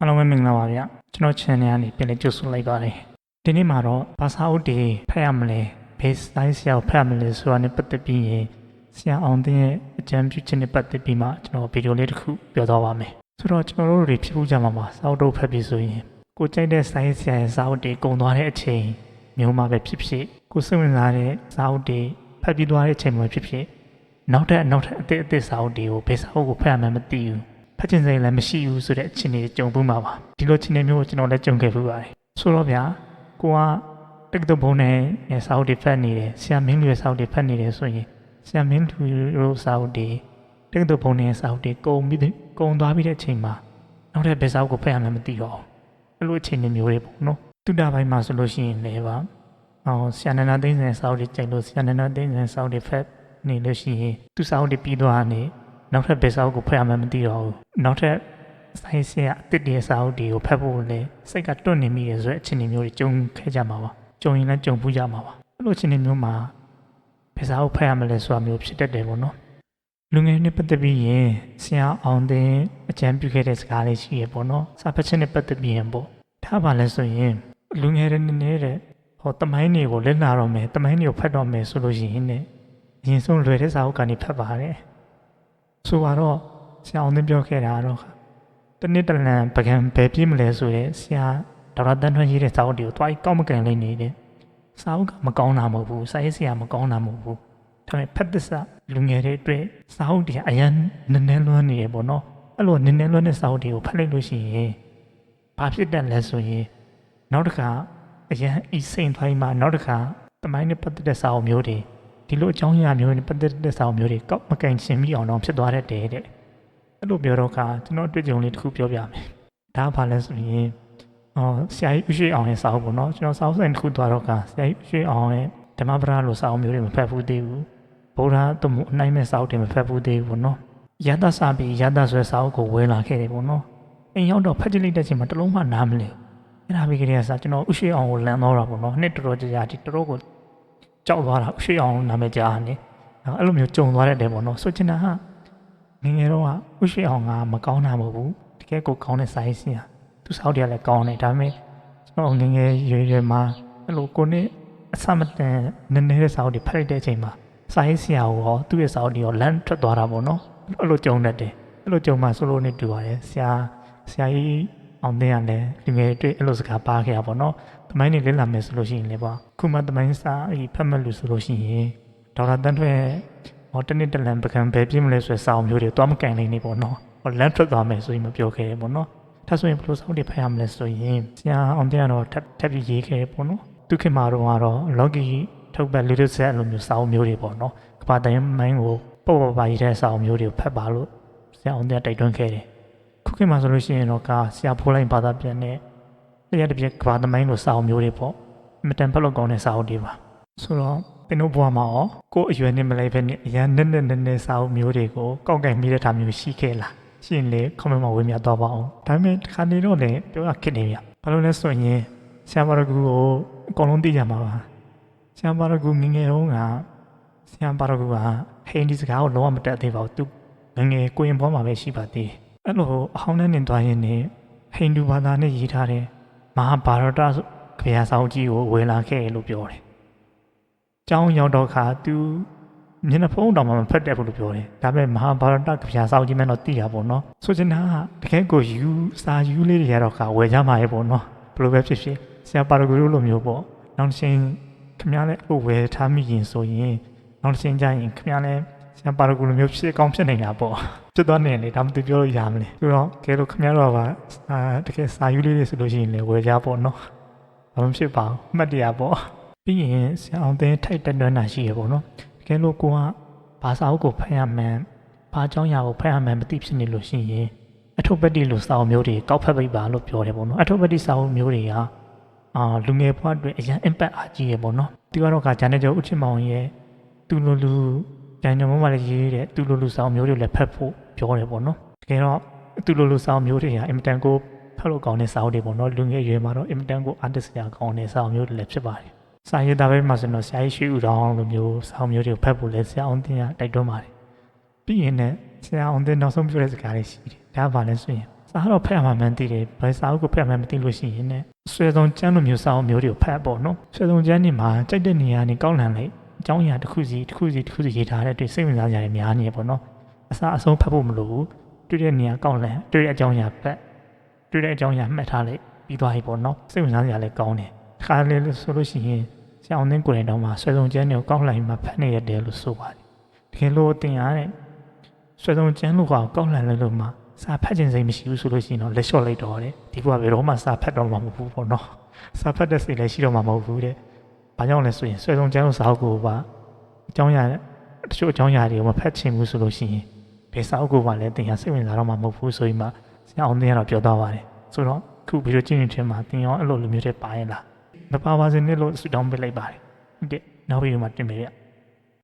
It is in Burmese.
အားလုံးပဲမင်္ဂလာပါဗျကျွန်တော် channel ကနေပြန်လည်ကြိုဆိုလိုက်ပါတယ်ဒီနေ့မှာတော့ဘာသာအုပ်တွေဖတ်ရမလဲ base size ဆရာကိုဖတ်ရမလဲဆိုတာနဲ့ပတ်သက်ပြီးရင်ဆရာအောင်တဲ့ရဲ့အကြံပြုချက်နဲ့ပတ်သက်ပြီးမှကျွန်တော်ဗီဒီယိုလေးတစ်ခုပြောသွားပါမယ်ဆိုတော့ကျွန်တော်တို့တွေဖြစ်ဖို့ကြမှာပါစာအုပ်တို့ဖတ်ပြီးဆိုရင်ကိုကြိုက်တဲ့ size ဆရာရဲ့စာအုပ်တွေကုန်သွားတဲ့အချိန်မျိုးမှာပဲဖြစ်ဖြစ်ကိုစိတ်ဝင်စားတဲ့စာအုပ်တွေဖတ်ပြီးသွားတဲ့အချိန်မှာဖြစ်ဖြစ်နောက်ထပ်နောက်ထပ်အသစ်အသစ်စာအုပ်တွေကိုဘယ်စာအုပ်ကိုဖတ်ရမှန်းမသိဘူး ဖတ်ချင်စိတ်လည်းမရှိဘူးဆိုတဲ့အခြေအနေကြုံဘူးမှာပါဒီလိုအခြေအနေမျိုးကိုကျွန်တော်လည်းကြုံခဲ့ဘူးပါတယ်ဆိုတော့ဗျာကိုကတက္ကသိုလ်ဘုံနဲ့စာအုပ်တွေဖတ်နေတယ်ဆရာမင်းလူရဲ့စာအုပ်တွေဖတ်နေတယ်ဆိုရင်ဆရာမင်းလူရဲ့စာအုပ်တွေတက္ကသိုလ်ဘုံနဲ့စာအုပ်တွေကုန်ပြီးကုန်သွားပြီးတဲ့အချိန်မှာနောက်ထပ်ဘယ်စာအုပ်ကိုဖတ်ရမှန်းမသိတော့ဘူးအဲ့လိုအခြေအနေမျိုးတွေပေါ့နော်တုဒ္ဒပိုင်းမှာဆိုလို့ရှိရင်လည်းပါအော်ဆရာနန္ဒသိန်းစင်စာအုပ်တွေကြိုက်လို့ဆရာနန္ဒသိန်းစင်စာအုပ်တွေဖတ်နေလို့ရှိရင်သူစာအုပ်တွေပြီးသွားနေ နောက်ထပ်ဘယ်စာအုပ်ကိုဖတ်ရမှန်းမသိတော့ဘူးနောက်ထပ်ဆိုင်ဆရာအစ်တည်းစာအုပ်တွေကိုဖတ်ဖို့လည်းစိတ်ကတွန့်နေမိတယ်ဆိုတဲ့အခြေအနေမျိုးတွေကြုံခဲ့ကြမှာပါကြုံရင်လည်းကြုံပူးကြမှာပါအဲ့လိုအခြေအနေမျိုးမှာဘယ်စာအုပ်ဖတ်ရမလဲဆိုတာမျိုးဖြစ်တတ်တယ်ပေါ့နော်လူငယ်နဲ့ပတ်သက်ပြီးရင်ဆရာအောင်တဲ့အကြံပြုခဲ့တဲ့စကားလေးရှိရပေါ့နော်စာဖတ်ချက်နဲ့ပတ်သက်ပြီးရင်ပေါ့ထားပါလဲဆိုရင်လူငယ်တွေနည်းနည်းတဲ့ဟောတမိုင်းတွေကိုလက်လာတော့မယ်တမိုင်းတွေကိုဖတ်တော့မယ်ဆိုလို့ရှိရင်ねအရင်ဆုံးလွယ်တဲ့စာအုပ်ကနေဖတ်ပါတယ် ဆိုတော့ဆရာအောင်သိပြောခဲ့တာတော့တနည်းတလန်ပကံဘယ်ပြည့်မလဲဆိုတဲ့ဆရာဒေါက်တာတန်းထွန်းရေးတဲ့စာအုပ်တွေကိုတွားကောက်မကန်လေးနေတယ်စာအုပ်ကမကောင်းတာမဟုတ်ဘူးစာရေးဆရာမကောင်းတာမဟုတ်ဘူးဒါပေမဲ့ဖတ်သစ္စာလူငယ်တွေအတွက်စာအုပ်တွေအရန်နည်းနည်းလွန်းနေရပေါ့နော်အဲ့လိုနည်းနည်းလွန်းတဲ့စာအုပ်တွေကိုဖတ်လိုက်လို့ရှိရင်ဘာဖြစ်တတ်လဲဆိုရင်နောက်တစ်ခါအရန်ဤစိန်ထိုင်းမှာနောက်တစ်ခါတမိုင်းနဲ့ပတ်သက်တဲ့စာအုပ်မျိုးတွေ ဒီလိုအကြောင်းအရာမျိုးနဲ့ပတ်သက်တဲ့စာအုပ်မျိုးတွေကောက်မကင်ရှင်းမိအောင်တော့ဖြစ်သွားတတ်တယ်တဲ့အဲ့လိုပြောတော့ကကျွန်တော်အတွေ့အကြုံလေးတစ်ခုပြောပြမယ်ဒါကဘာလဲဆိုရင်အော်ဆရာကြီးဥရှိအောင်ရဲ့စာအုပ်ပေါ့နော်ကျွန်တော်စာအုပ်ဆိုင်တစ်ခုသွားတော့ကဆရာကြီးဥရှိအောင်ရဲ့ဓမ္မပဒလိုစာအုပ်မျိုးတွေမဖတ်ဘူးသေးဘူးဗုဒ္ဓတမှုအနိုင်မဲ့စာအုပ်တွေမဖတ်ဘူးသေးဘူးပေါ့နော်ယတ္တစာပြီးယတ္တဆွဲစာအုပ်ကိုဝယ်လာခဲ့တယ်ပေါ့နော်အိမ်ရောက်တော့ဖတ်ကြည့်လိုက်တဲ့ချိန်မှာတစ်လုံးမှနားမလဲအဲ့ဒါပြီးကြတဲ့စာကျွန်တော်ဥရှိအောင်ကိုလမ်းတော့တာပေါ့နော်နှစ်တော်တော်ကြာကြာဒီတော်တော်ကို ကြောက်သွားတာရွှေအောင်နာမည်ကြားနေအဲ့လိုမျိုးကြုံသွားတဲ့တယ်ပေါ့နော်ဆိုချင်တာဟာငယ်ငယ်တော့ကရွှေအောင်ကမကောင်းတာမဟုတ်ဘူးတကယ်ကိုကောင်းတဲ့ size စီဟာသူစောက်တွေကလည်းကောင်းတယ်ဒါပေမဲ့ကျွန်တော်ငယ်ငယ်ရွယ်ရွယ်မှာအဲ့လိုကိုနဲ့အစမတန်နည်းနည်းတဲ့စောက်တွေဖက်လိုက်တဲ့အချိန်မှာ size စီဟာကိုသူ့ရဲ့စောက်တွေရောလမ်းထွက်သွားတာပေါ့နော်အဲ့လိုကြုံတတ်တယ်အဲ့လိုကြုံမှဆိုလို့နေတူပါတယ်ဆရာဆရာကြီး အောင်တဲ့ရတယ်လူငယ်တွေအဲ့လိုစကားပါခဲ့ရပါတော့တမိုင်းနေလဲလာမယ်ဆိုလို့ရှိရင်လည်းပေါ့ခုမှတမိုင်းစာအဖတ်မဲ့လူဆိုလို့ရှိရင်ဒေါက်တာတန်းထွဲဟောတနေ့တလန်ပကံပဲပြင်းမလဲဆိုတဲ့စာအုပ်မျိုးတွေတွားမကန်နိုင်နေပေါ့နော်ဟောလမ်းထွက်သွားမယ်ဆိုရင်မပြောခဲ့ပေါ့နော်ဒါဆိုရင်ဘယ်လိုစာအုပ်တွေဖတ်ရမလဲဆိုရင်ဆရာအောင်တဲ့ကတော့ထပ်ထပ်ပြီးရေးခဲ့ပေါ့နော်သူခင်မာတော့ကတော့ logi ထုတ်ပတ် little set လိုမျိုးစာအုပ်မျိုးတွေပေါ့နော်ကဘာတိုင်းမိုင်းကိုပေါ့ပေါ့ပါရေးတဲ့စာအုပ်မျိုးတွေကိုဖတ်ပါလို့ဆရာအောင်တဲ့တိုက်တွန်းခဲ့တယ် ခုခေတ်မှာဆိုလို့ရှိရင်တော့ကဆရာဖိုးလိုက်ဘာသာပြန်တဲ့လျက်တစ်ပြက်ကဘာသမိုင်းလိုစာအုပ်မျိုးတွေပေါ့အမတန်ဖက်လို့ကောင်းတဲ့စာအုပ်တွေပါဆိုတော့သင်တို့ဘဝမှာရောကိုယ်အရွယ်နဲ့မလိုက်ဘဲနဲ့အရန်နဲ့နဲ့နဲ့နဲ့စာအုပ်မျိုးတွေကိုကောက်ကင်မိတဲ့ထားမျိုးရှိခဲ့လားရှင်းလေကွန်မန့်မှာဝေမျှသွားပါအောင်ဒါပေမဲ့တစ်ခါနေတော့လည်းပြောရခက်နေပြီဘာလို့လဲဆိုရင်ဆရာမရကူကိုအကုန်လုံးသိကြမှာပါဆရာမရကူငငယ်တုန်းကဆရာမရကူကဟိန္ဒိစကားကိုလုံးဝမတတ်သေးပါဘူးသူငငယ်ကိုရင်ဘွားမှာပဲရှိပါသေးတယ် အဲ့လိုအဟောင်းနဲ့နေသွားရင်နေဟိန္ဒူဘာသာနဲ့ရေးထားတဲ့မဟာဘာရတခရယာဆောင်ကြီးကိုဝယ်လာခဲ့လို့ပြောတယ်။ကျောင်းရောက်တော့ခါသူမျက်နှာဖုံးတောင်မှမဖတ်တတ်ဘူးလို့ပြောတယ်။ဒါပေမဲ့မဟာဘာရတခရယာဆောင်ကြီးမှတော့သိတာပေါ့နော်။ဆိုချင်တာကတကယ်ကိုယူစာယူလေးတွေရတော့ခါဝယ်ကြမှာရဲ့ပေါ့နော်။ဘယ်လိုပဲဖြစ်ဖြစ်ဆရာပါရဂူလိုမျိုးပေါ့။နောက်တစ်ချိန်ခင်ဗျားလည်းအဲ့ဝယ်ထားမိရင်ဆိုရင်နောက်တစ်ချိန်ကျရင်ခင်ဗျားလည်းဆရာပါရဂူလိုမျိုးဖြစ်ကောင်းဖြစ်နေတာပေါ့။ ဖြစ်သွားနေလေဒါမှသူပြောလို့ရမလဲဆိုတော့ကဲလို့ခင်ဗျားတို့ကပါအာတကယ်စာယူလေးတွေဆိုလို့ရှိရင်လည်းဝယ်ကြပေါ့နော်ဘာမှဖြစ်ပါဘူးအမှတ်တရပေါ့ပြီးရင်ဆရာအောင်သိထိုက်တက်တွန်းတာရှိရပေါ့နော်တကယ်လို့ကိုကဘာစာအုပ်ကိုဖတ်ရမှန်းဘာအကြောင်းအရာကိုဖတ်ရမှန်းမသိဖြစ်နေလို့ရှိရင်အထုပ်ပတ္တိလိုစာအုပ်မျိုးတွေကောက်ဖက်ပိတ်ပါလို့ပြောတယ်ပေါ့နော်အထုပ်ပတ္တိစာအုပ်မျိုးတွေကအာလူငယ်ဘဝအတွက်အရင် impact အားကြီးရပေါ့နော်သူကတော့ကဂျန်နေကျော်ဥချစ်မောင်ရဲ့သူလိုလူဂျန်ညုံမမလည်းရေးတဲ့သူလိုလူစာအုပ်မျိုးတွေလည်းဖတ်ဖို့ ပြောတယ်ပေါ့နော်တကယ်တော့သူလိုလူစာအုပ်မျိုးတွေဟာအင်မတန်ကိုဖတ်လို့ကောင်းတဲ့စာအုပ်တွေပေါ့နော်လူငယ်ရွယ်မှာတော့အင်မတန်ကို artist ရာကောင်းတဲ့စာအုပ်မျိုးတွေလည်းဖြစ်ပါတယ်စာရေးသားပဲမှာဆိုတော့ဆရာကြီးရွှေဦးတော်လိုမျိုးစာအုပ်မျိုးတွေကိုဖတ်ဖို့လည်းဆရာအောင်တင်ရတိုက်တွန်းပါတယ်ပြီးရင်လည်းဆရာအောင်တင်နောက်ဆုံးပြောတဲ့စကားလေးရှိတယ်ဒါကဘာလဲဆိုရင်စာစာတော့ဖတ်ရမှမှန်းသိတယ်ဘယ်စာအုပ်ကိုဖတ်မှန်းမသိလို့ရှိရင်ねဆွဲဆုံးကျမ်းလိုမျိုးစာအုပ်မျိုးတွေကိုဖတ်ပေါ့နော်ဆွဲဆုံးကျမ်းတွေမှာကြိုက်တဲ့နေရာနေကောက်လန်လိုက်အကြောင်းအရာတစ်ခုစီတစ်ခုစီတစ်ခုစီရေးထားတဲ့တွေ့စိတ်ဝင်စားကြတယ်များနေပေါ့နော် အစားအဆုံးဖတ်ဖို့မလိုဘူးတွေ့တဲ့နေရာကောက်လန်တွေ့တဲ့အကြောင်းအရာဖတ်တွေ့တဲ့အကြောင်းအရာမှတ်ထားလိုက်ပြီးသွားပြီပေါ့နော်စိတ်ဝင်စားကြလည်းကောင်းတယ်ခါလေးလို့ဆိုလို့ရှိရင်ဆရာအောင်သိန်းကိုယ်တိုင်တော့မှဆွဲဆုံးကျမ်းတွေကိုကောက်လိုက်မှဖတ်နေရတယ်လို့ဆိုပါတယ်တကယ်လို့တင်ရတဲ့ဆွဲဆုံးကျန်းလို့ကောင်ကောက်လန်လိုက်လို့မှစာဖတ်ခြင်းစိတ်မရှိဘူးဆိုလို့ရှိရင်တော့လက်လျှော့လိုက်တော့တယ်ဒီဘုရားဘယ်တော့မှစာဖတ်တော့မှာမဟုတ်ဘူးပေါ့နော်စာဖတ်တဲ့စိတ်လည်းရှိတော့မှာမဟုတ်ဘူးတဲ့ဘာကြောင့်လဲဆိုရင်ဆွဲဆုံးကျန်းလို့စာအုပ်ကိုပါအကြောင်းအရာတချို့အကြောင်းအရာတွေကိုမဖတ်ချင်ဘူးဆိုလို့ရှိရင် ဘယ်စာအုပ်ကိုမှလည်းသင်ရစိတ်ဝင်စားတော့မှာမဟုတ်ဘူးဆိုပြီးမှဆရာအောင်သင်ကတော့ပြောတော့ပါတယ်ဆိုတော့ခုဗီဒီယိုကြည့်နေခြင်းမှာသင်ရောအဲ့လိုလိုမျိုးတွေပါရင်လားမပါပါစေနဲ့လို့ဆုတောင်းပေးလိုက်ပါတယ်ဟုတ်ကဲ့နောက်ဗီဒီယိုမှာတင်ပေးရ